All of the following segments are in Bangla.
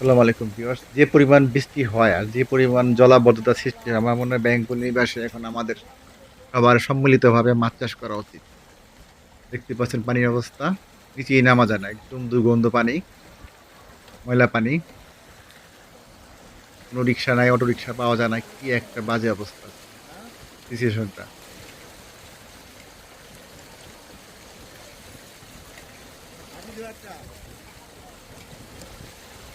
আসসালামু আলাইকুম ভিউয়ার্স। যে পরিমাণ বৃষ্টি হয় আর যে পরিমাণ জলাবদ্ধতা সৃষ্টি হয়, আমার মনে হয় ব্যাঙ্কুল নিবাসে এখন আমাদের সবার সম্মিলিতভাবে মাছ চাষ করা উচিত। দেখতে পাচ্ছেন পানির অবস্থা। নিচেই নামা যায় না, একদম দুর্গন্ধ পানি, ময়লা পানি। কোনো রিক্সা নাই অটো রিক্সা পাওয়া যায় না, কি একটা বাজে অবস্থা। সিচুয়েশনটা।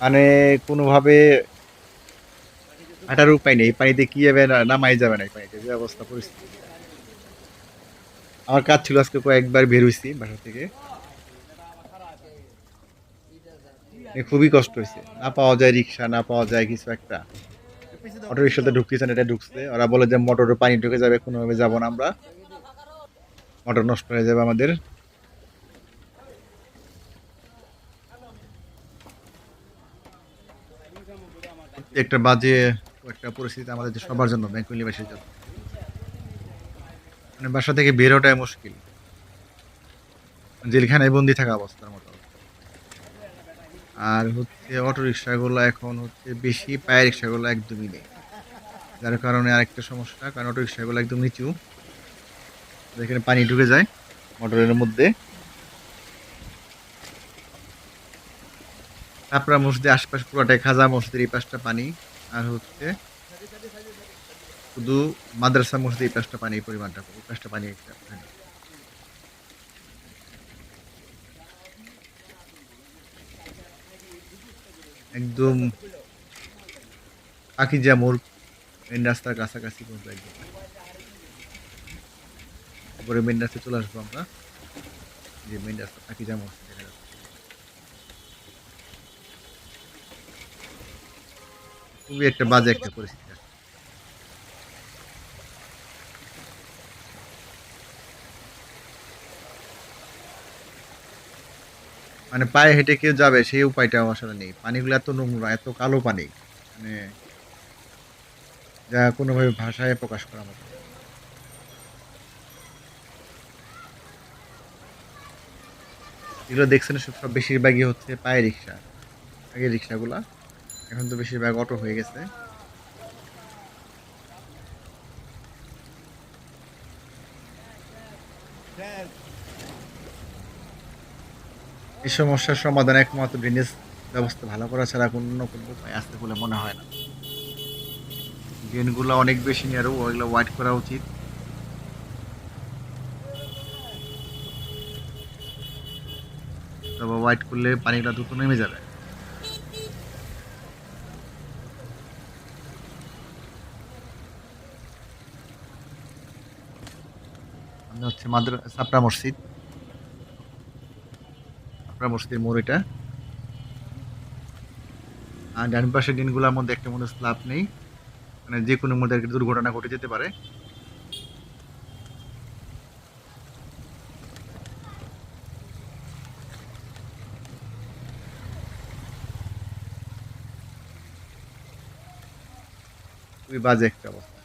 মানে কোনোভাবে হাঁটার উপায় নেই পানিতে কি যাবে নামাই যাবে না পানিতে যে অবস্থা, পরিস্থিতি। আমার কাজ ছিল আজকে কয়েকবার বের হয়েছি বাসা থেকে। খুবই কষ্ট হয়েছে না পাওয়া যায় রিক্সা, না পাওয়া যায় কিছু একটা। অটো রিক্সাতে ঢুকতেছেন এটা ঢুকছে। ওরা বলে যে মোটরে পানি ঢুকে যাবে, কোনোভাবে যাব না আমরা। মোটর নষ্ট হয়ে যাবে আমাদের। একটা বাজে একটা পরিস্থিতি আমাদের সবার জন্য ব্যাংকুলিবাসীর জন্য মানে বাসা থেকে বেরোটাই মুশকিল। জেলখানায় বন্দি থাকা অবস্থার মতো। আর হচ্ছে অটো রিক্সাগুলো এখন হচ্ছে বেশি পায়ের রিক্সাগুলো একদমই নেই। যার কারণে আরেকটা সমস্যা, কারণ অটো রিক্সাগুলো একদম নিচু। যেখানে পানি ঢুকে যায়, মোটরের মধ্যে। আপনার মসজিদের আশপাশ পুরোটাই খাজা মসজিদের এই পাশটা পানি, আর হচ্ছে শুধু মাদ্রাসা মসজিদের এই পাশটা পানি পরিমাণটা এই পাশটা পানি একটা। একদম পাখিজা মোড় মেন রাস্তার কাছাকাছি পর্যন্ত একদম। তারপরে মেন রাস্তায় চলে আসব আমরা। যে মেন রাস্তা পাখিজা মোড় দেখা খুবই একটা বাজে একটা পরিস্থিতি মানে পায়ে হেঁটে কেউ যাবে, সেই উপায়টাও আসলে নেই। পানিগুলো এত নোংরা, এত কালো পানি। মানে যা কোনোভাবে ভাষায় প্রকাশ করা মতো। এগুলো দেখছেন সব বেশিরভাগই হচ্ছে পায়ে রিক্সা। আগে রিক্সাগুলা এখন তো বেশিরভাগ অটো হয়ে গেছে। এই সমস্যার সমাধান একমাত্র ড্রেনেজ ব্যবস্থা ভালো করা ছাড়া অন্য কোনো উপায় আসতে বলে মনে হয় না। ড্রেনগুলো অনেক বেশি নেরো ওইগুলো হোয়াইট করা উচিত। তবে হোয়াইট করলে পানিগুলো দ্রুত নেমে যাবে। হচ্ছে সাপড়া মসজিদ। সাপড়া মসজিদের মোড় এটা। আর ডান পাশের দিনগুলোর মধ্যে একটা মধ্যে স্ল্যাব নেই। মানে যে কোনো মধ্যে দুর্ঘটনা ঘটে যেতে পারে। খুবই বাজে একটা অবস্থা।